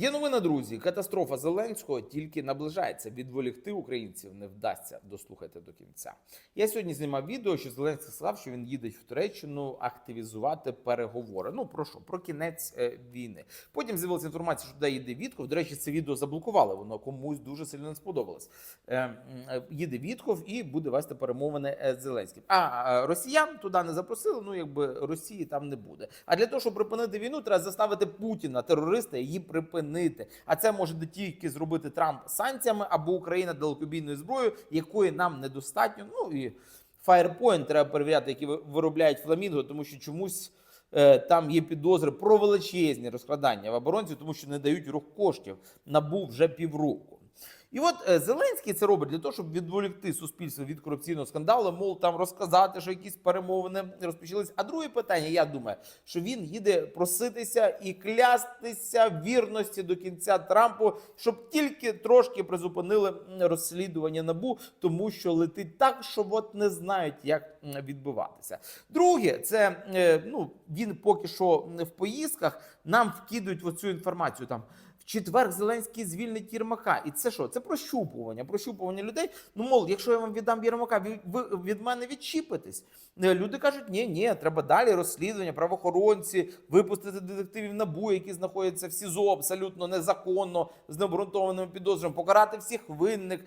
Є новина, друзі. Катастрофа Зеленського тільки наближається. Відволікти українців не вдасться. Дослухайте до кінця. Я сьогодні знімав відео, що Зеленський сказав, що він їде в Туреччину активізувати переговори. Ну про що? Про кінець е, війни. Потім з'явилася інформація, що туди їде Вітков. До речі, це відео заблокували. Воно комусь дуже сильно не сподобалось. Е, е, їде Вітков і буде вести перемовини з Зеленським. А росіян туди не запросили. Ну якби Росії там не буде. А для того, щоб припинити війну, треба заставити Путіна, терориста, її припинити. А це може тільки зробити Трамп санкціями або Україна далекобійною зброєю, якої нам недостатньо. Ну і Firepoint треба перевіряти, які виробляють фламінго, тому що чомусь. е, Там є підозри про величезні розкрадання в оборонці, тому що не дають рух коштів. Набув вже півроку. І от е, Зеленський це робить для того, щоб відволікти суспільство від корупційного скандалу, мов там розказати, що якісь перемовини розпочались. А друге питання, я думаю, що він їде проситися і клястися вірності до кінця Трампу, щоб тільки трошки призупинили розслідування набу, тому що летить так, що от не знають, як відбуватися. Друге, це е, ну він поки що в поїздках нам вкидують оцю інформацію там. В четвер Зеленський звільнить Єрмака. І це що? Це прощупування, прощупування людей. Ну, мол, якщо я вам віддам Єрмака, ви, ви від мене відчіпитесь. Е, Люди кажуть, ні, ні, треба далі розслідування, правоохоронці, випустити детективів НАБУ, які знаходяться в СІЗО абсолютно незаконно, з необґрунтованими підозрами, покарати всіх винних,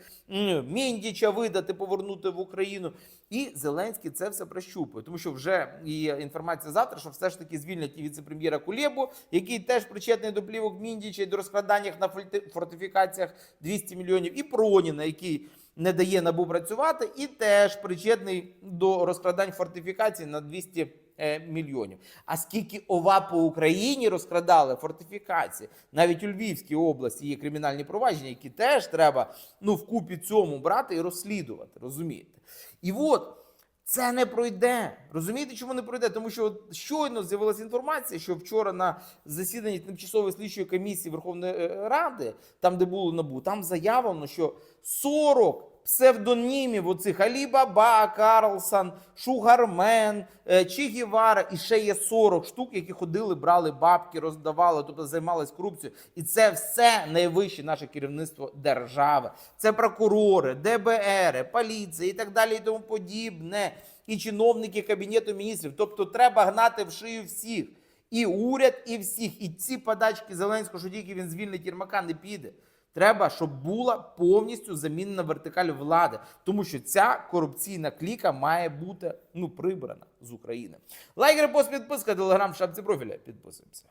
Міндіча видати, повернути в Україну. І Зеленський це все прощупує, тому що вже є інформація завтра, що все ж таки звільнять і віце-прем'єра Кулєбу, який теж причетний до плівок Міндіча і до розкраданнях на фортифікаціях 200 мільйонів, і Проніна, який не дає набу працювати, і теж причетний до розкрадань фортифікацій на 200 е, мільйонів. А скільки ова по Україні розкрадали фортифікації, навіть у Львівській області є кримінальні провадження, які теж треба ну вкупі цьому брати і розслідувати. Розумієте? І от. Це не пройде. Розумієте, чому не пройде? Тому що от щойно з'явилася інформація, що вчора на засіданні тимчасової слідчої комісії Верховної е, Ради, там де було набу, там заявлено, що 40 псевдонімів оцих Алібаба, Карлсон, Шугармен, е, Чі Гівара, і ще є 40 штук, які ходили, брали бабки, роздавали, тобто займалися корупцією. І це все найвище наше керівництво держави. Це прокурори, ДБР, поліція і так далі, і тому подібне. І чиновники кабінету міністрів. Тобто треба гнати в шию всіх. І уряд, і всіх. І ці подачки Зеленського, що тільки він звільнить Єрмака, не піде. Треба, щоб була повністю замінена вертикаль влади, тому що ця корупційна кліка має бути ну прибрана з України. Лайк, репост, підписка, телеграм, шапці профіля. Підписуємося.